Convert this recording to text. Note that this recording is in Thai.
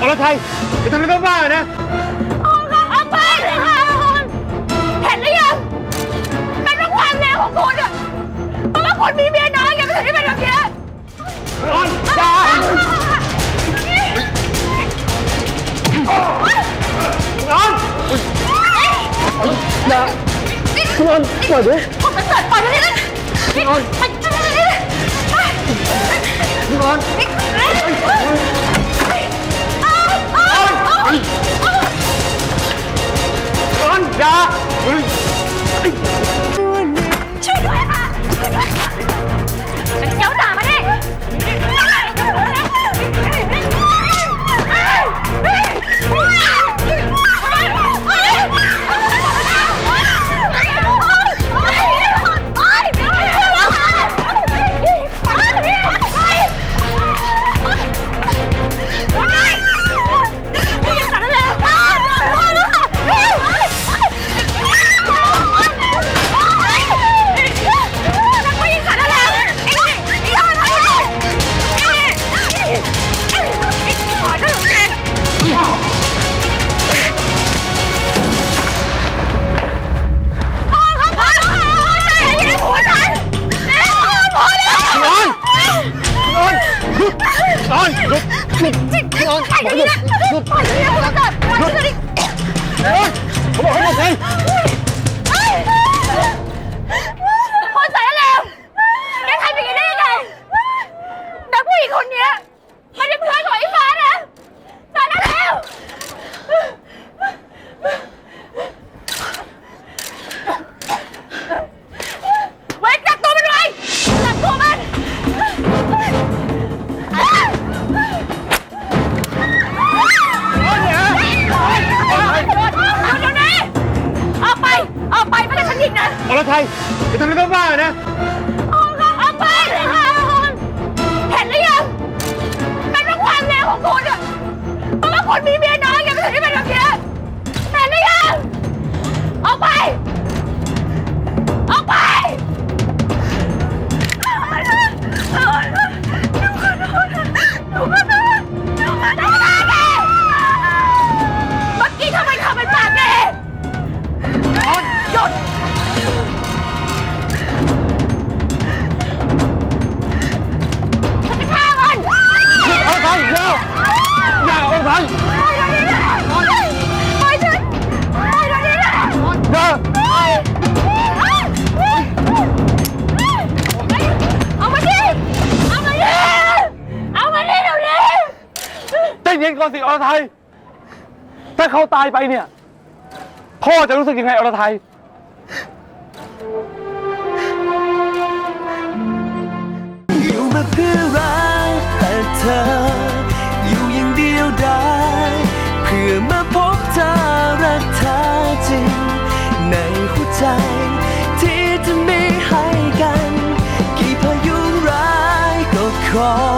อรไทยจะทำอะไรบ้าๆนะเอาไปเลยค่ะเห็นหรือยังเป็นเพราะความเลวของคุณอะเพราะว่าคุณมีเมียน้อยไงมันถึงได้เป็นแบบนี้นอนจ้านอนนอนอย่านอนปล่อยดิผมจะเกิดปล่อยมันเลยนะนอนไปไปไปนอนนอน อย่า นอน อรไทยจะทำอะไรบ้าๆนะ ออกไปเลยค่ะเห็นหรือยังเป็นเพราะความเลวของคุณอะเพราะว่าคุณมีเมียน้อยไงมันถึงได้เป็นแบบ ใจเย็นก่อสิอรไทย ถ้าเขาตายไปเนี่ย พ่อจะรู้สึกยังไงอรไทย อยู่มาเพื่อรักแต่เธอ อยู่อย่างเดียวได้ เพื่อมาพบเธอรักเธอจริง ในหัวใจ ที่จะมีให้กัน กี่พายุร้ายก็ขอ